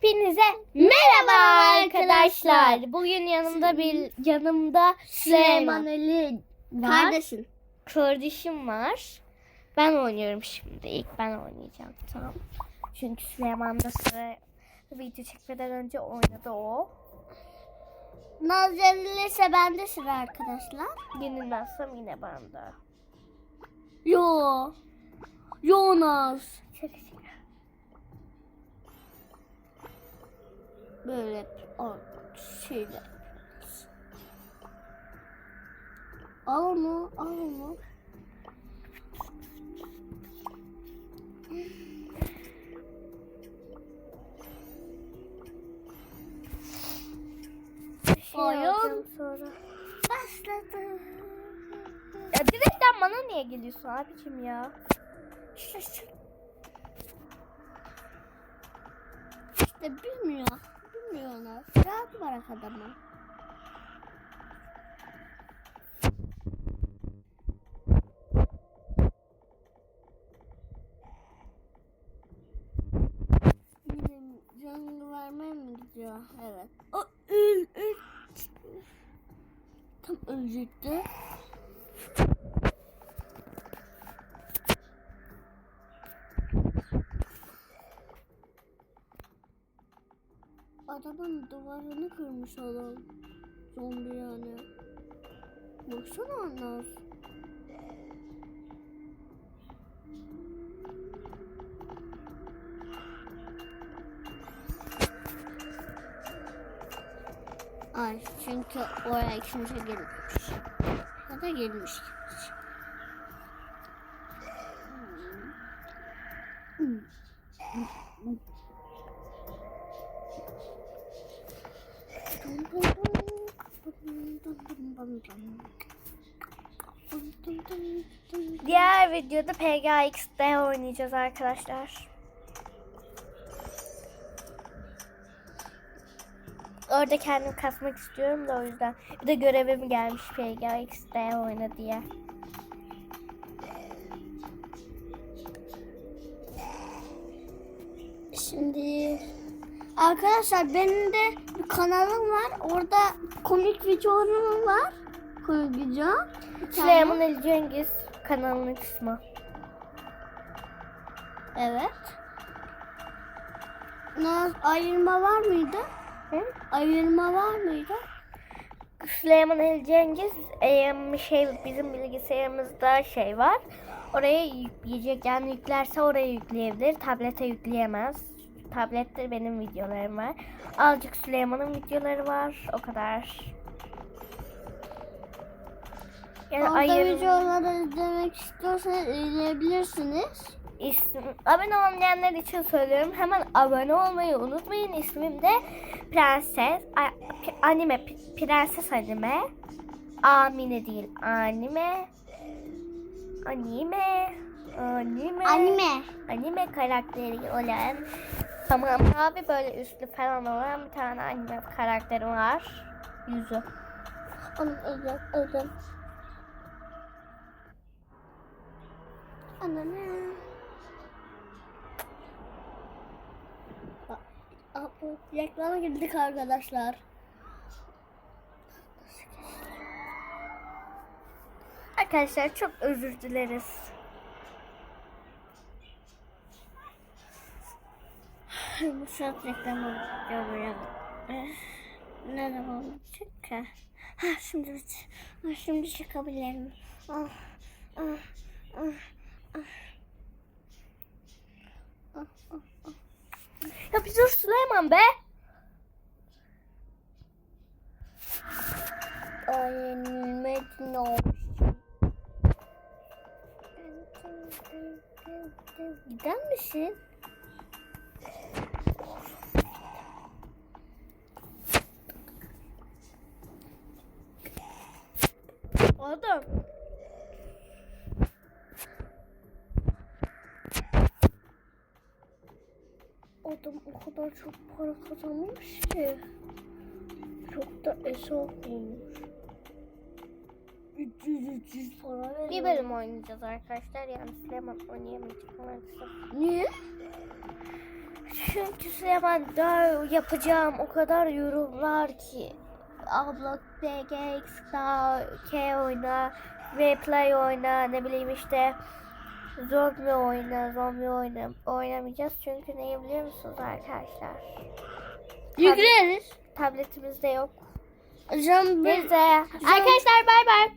Hepinize merhaba arkadaşlar. Bugün yanımda bir yanımda Süleyman Ali var. kardeşim. kardeşim var. Ben oynuyorum şimdi. İlk ben oynayacağım. Tamam. Çünkü Süleyman da sıra video çekmeden önce oynadı o. Naz yenilirse bende sıra arkadaşlar. Yenilmezsem yine bende. Yo. Yo Naz. Şaka Böyle şöyle. Al onu, al onu. Şey Oyun. sonra. Başladı. Ya direkten bana niye geliyorsun abicim ya? İşte bilmiyor. Bilmiyor Naz. Adamı. Benim canını vermeye mi gidiyor? Evet. O öl öl. Tam ölecekti. Adamın duvarını kırmış adam. Zombi yani. Baksana Naz. Ay çünkü oraya kimse gelmemiş. Ya da gelmiş kimse. Diğer videoda PGX'de oynayacağız arkadaşlar. Orada kendim kasmak istiyorum da o yüzden. Bir de görevim gelmiş PGX'de oyna diye. Şimdi arkadaşlar benim de bir kanalım var. Orada komik videolarım var. Komik video. Süleyman Ali Cengiz kanalının ismi. Evet. Naz ayırma var mıydı? Hı? Ayırma var mıydı? Süleyman Ali Cengiz em, şey bizim bilgisayarımızda şey var. Oraya yükleyecek yani yüklerse oraya yükleyebilir. Tablete yükleyemez. Tablette benim videolarım var. Azıcık Süleyman'ın videoları var. O kadar. Yani Orada ayırım- videoları izlemek istiyorsanız izleyebilirsiniz. İsim, abone olmayanlar için söylüyorum. Hemen abone olmayı unutmayın. İsmim de Prenses. Anime. Prenses Anime. Amine değil. Anime. Anime. Anime. Anime. Anime karakteri olan. Tamam abi böyle üstlü falan olan bir tane anime karakteri var. Yüzü. Onu özüm, özüm. Ananı. Reklama girdik arkadaşlar. Arkadaşlar çok özür dileriz. Bu saat reklamı yapıyorum. Ne zaman bitecek ki? Ha şimdi bit. Ha, şimdi çıkabilirim. Ah, ah, ah, ah. Ah, ah, ah. Ya bir dur Süleyman be. Ay yenilmedin o. Gider misin? Adam. Adam o kadar çok para kazanmış ki. Çok da esaf olmuş. 300-300 para veriyor. Bir bölüm oynayacağız arkadaşlar. Yani Süleyman oynayamayacak maalesef. Niye? Çünkü Süleyman daha yapacağım o kadar yorumlar ki. BGX daha K oyna, Replay oyna, ne bileyim işte zombi oyna, zombi oyna oynamayacağız çünkü neyi biliyor musunuz arkadaşlar? Yükleriz. Tabletimizde yok. Hocam bir Neyse arkadaşlar bay bay.